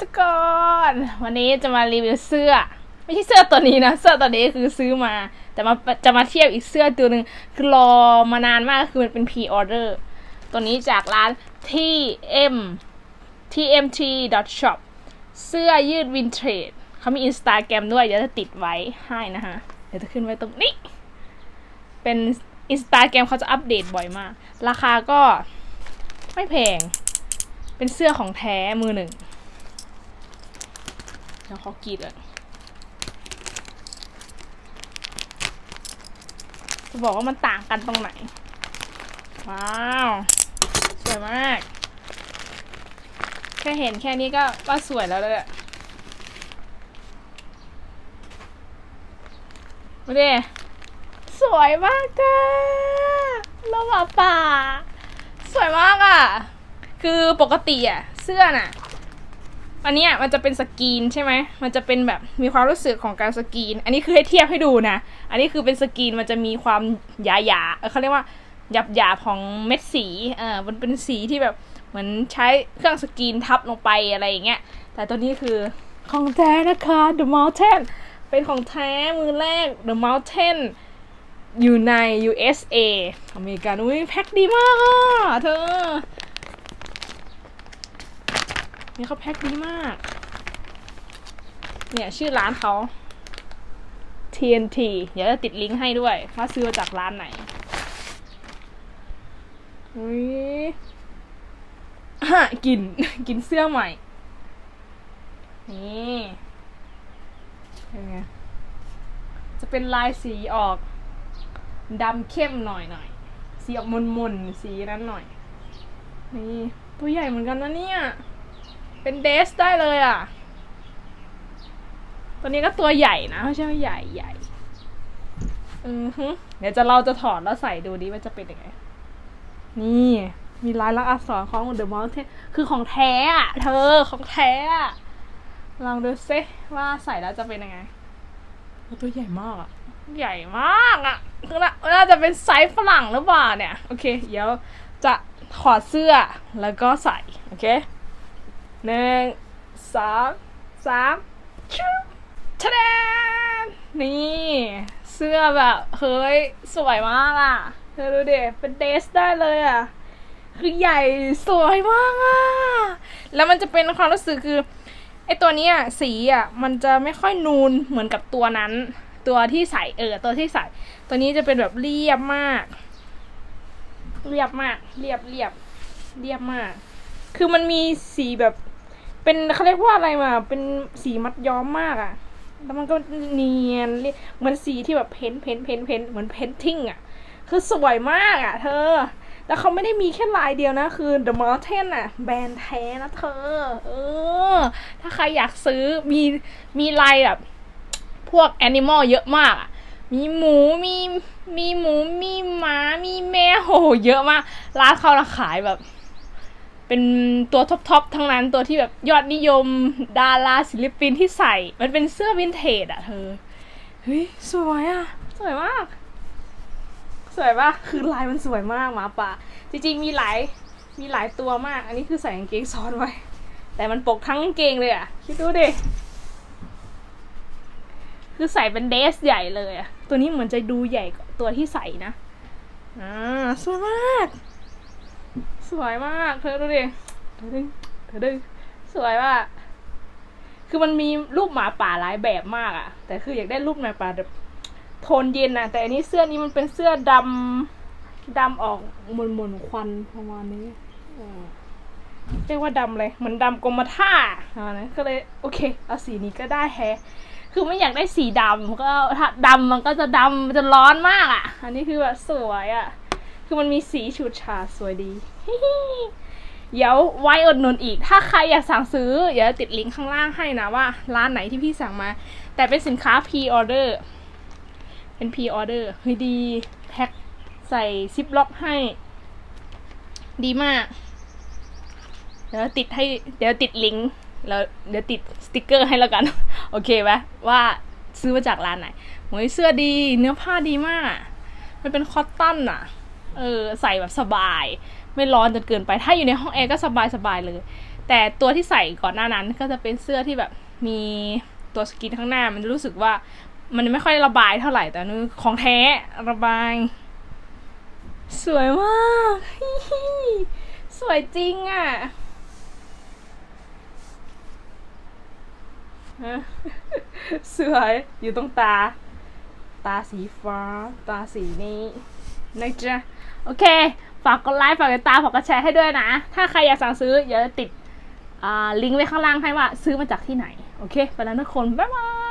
ทุกคนวันนี้จะมารีวิวเสื้อ ไม่ใช่เสื้อตัวนี้นะ เสื้อตัวนี้คือซื้อมา แต่มาจะมาเทียบอีกเสื้อตัวหนึ่งคือรอมานานมากคือมันเป็น pre order ตัวนี้จากร้าน tm tmt shop เสื้อยืดวินเทรดเขามีอินสตาแกรมด้วยเดี๋ยวจะติดไว้ให้นะคะเดี๋ยวจะขึ้นไว้ตรงนี้ เป็นอินสตาแกรมเขาจะอัปเดตบ่อยมาก ราคาก็ไม่แพง เป็นเสื้อของแท้มือหนึ่ง เดี๋ยวขอกรีดอะจะบอกว่ามันต่างกันตรงไหน ว้าว สวยมาก แค่เห็นแค่นี้ก็ว่าสวยแล้วเลยอะมาดิสวยมากจ้าโลมาป่า สวยมากอะ คือปกติอะ เสื้อน่ะ อันนี้มันจะเป็นสกรีนใช่ไหม มันจะเป็นแบบมีความรู้สึกของการสกรีน อันนี้คือให้เทียบให้ดูนะ อันนี้คือเป็นสกรีนมันจะมีความหยาหยาๆเขาเรียกว่าหยาบหยาบๆของเม็ดสีเออมันเป็นสีที่แบบเหมือนใช้เครื่องสกรีนทับลงไปอะไรอย่างเงี้ย แต่ตัวนี้คือของแท้นะคะ The Mountain เป็นของแท้มือแรก The Mountain อยู่ใน USA อเมริกันอุ้ยแพ็คดีมากอะเธอ นี่เขาแพ็คดีมาก เนี่ยชื่อร้านเขา TNT เดี๋ยวจะติดลิงก์ให้ด้วยว่าซื้อมาจากร้านไหนอุ้ยอะกลิน กินเสื้อใหม่ นี่เป็นไงจะเป็นลายสีออกดำเข้มหน่อยหน่อยสีออกมนมนๆสีนั้นหน่อย นี่ ตัวใหญ่เหมือนกันนะเนี่ย เป็นเดสได้เลยอะ ตัวนี้ก็ตัวใหญ่นะไม่ใช่ว่าใหญ่ใหญ่อือฮึเดี๋ยวจะเราจะถอดแล้วใส่ดูดิว่าจะเป็นยังไง นี่มีลายลักษณ์อักษรของ The Mountain คือของแท้อะเธอของแท้อะลองดูซิว่าใส่แล้วจะเป็นยังไงโอ้ตัวใหญ่มากอะใหญ่มากอะคือน่าน่าจะเป็นไซส์ฝรั่งหรือเปล่าเนี่ย โอเค เดี๋ยวจะถอดเสื้อแล้วก็ใส่ โอเค หนึ่งสองสามชุบทะเดนนี่ เสื้อแบบ เฮ้ย สวยมากอะ เธอดูดิเป็นเดสได้เลยอะ คือใหญ่สวยมากอะ แล้วมันจะเป็นความรู้สึกคือไอตัวนี้ยสีอะ มันจะไม่ค่อยนูนเหมือนกับตัวนั้น ตัวที่ใส่เออ ตัวที่ใส่ ตัวนี้จะเป็นแบบเรียบมาก เรียบมาก เรียบเรียบเรียบมาก คือมันมีสีแบบ เป็นเขาเรียกว่าอะไรมาเป็นสีมัดย้อมมากอะ่ะ แล้วมันก็เนียนเรียเหมือนสีที่แบบเพ้นท์เพ้นท์เพ้นท์เพ้นท์เหมือนเพ้นทิ้งอะ คือสวยมากอะ เธอ แล้วเขาไม่ได้มีแค่ลายเดียวนะ คือ The Mountain อะ แบรนด์แท้นะเธอ เออ ถ้าใครอยากซื้อมีมีลายแบบ พวกแอนิมอลเยอะมากอะมีหมูมีมีหมูมีหมามีแมวโอ้โหเยอะมากร้านเขานะขายแบบ เป็นตัวท็อปๆทั้งนั้นตัวที่แบบยอดนิยมดาราศิลปินที่ใส่ มันเป็นเสื้อวินเทจอะเธอเฮ้ยสวยอะสวยมาก สวยปะคือลายมันสวยมากหมาป่าจริงๆมีหลายมีหลายตัวมาก อันนี้คือใส่กางเกงซ้อนไว้ แต่มันปกทั้งกางเกงเลยอะคิดดูดิคือใส่เป็นเดสใหญ่เลยอะตัวนี้เหมือนจะดูใหญ่กว่าตัวที่ใส่นะอ่าสวยมาก สวยมาก เธอดูดิเธอดึงเธอดึงสวยมากคือมันมีรูปหมาป่าหลายแบบมากอะแต่คืออยากได้รูปหมาป่าแบบโทนเย็นนะแต่อันนี้เสื้อนี้มันเป็นเสื้อดำดำออกมนมนควันประมาณนี้เรียกว่าดำเลยเหมือนดำกรมท่าอ่านะก็เลยโอเคเอาสีนี้ก็ได้แฮะคือไม่อยากได้สีดำก็ถ้าดำมันก็จะดำมันจะร้อนมากอะ่ะ อันนี้คือแบบสวยอะ่ะ คือมันมีสีฉูดฉาดสวยดีเดี๋ยวไว้อดหนุนอีก ถ้าใครอยากสั่งซื้อ เดี๋ยวติดลิงก์ข้างล่างให้นะว่า ร้านไหนที่พี่สั่งมา แต่เป็นสินค้า p order เป็น p order เฮ้ยดี แพ็คใส่ซิปล็อกให้ ดีมาก เดี๋ยวติดให้ เดี๋ยวติดลิงก์แล้วเดี๋ยวติดสติกเกอร์ให้แล้วกัน โอเคไหมว่าซื้อมาจากร้านไหนโอ้ยเสื้อดี เนื้อผ้าดีมาก มันเป็นคอตตอนอะ เออใส่แบบสบาย ไม่ร้อนจนเกินไป ถ้าอยู่ในห้องแอร์ก็สบายสบายเลย แต่ตัวที่ใส่ก่อนหน้านั้นก็จะเป็นเสื้อที่แบบมีตัวสกินข้างหน้า มันรู้สึกว่ามันไม่ค่อยระบายเท่าไหร่แต่นี่ของแท้ระบาย สวยมากสวยจริงอะ่ะฮะสวยอยู่ตรงตา ตาสีฟ้า ตาสีนี้ นะจ๊ะ โอเค ฝากกดไลค์ฝากติดตามฝากกดแชร์ให้ด้วยนะ ถ้าใครอยากสั่งซื้ออย่าติดลิงก์ไว้ข้างล่างให้ว่าซื้อมาจากที่ไหน โอเคไปแล้วทุกคน บ๊ายบาย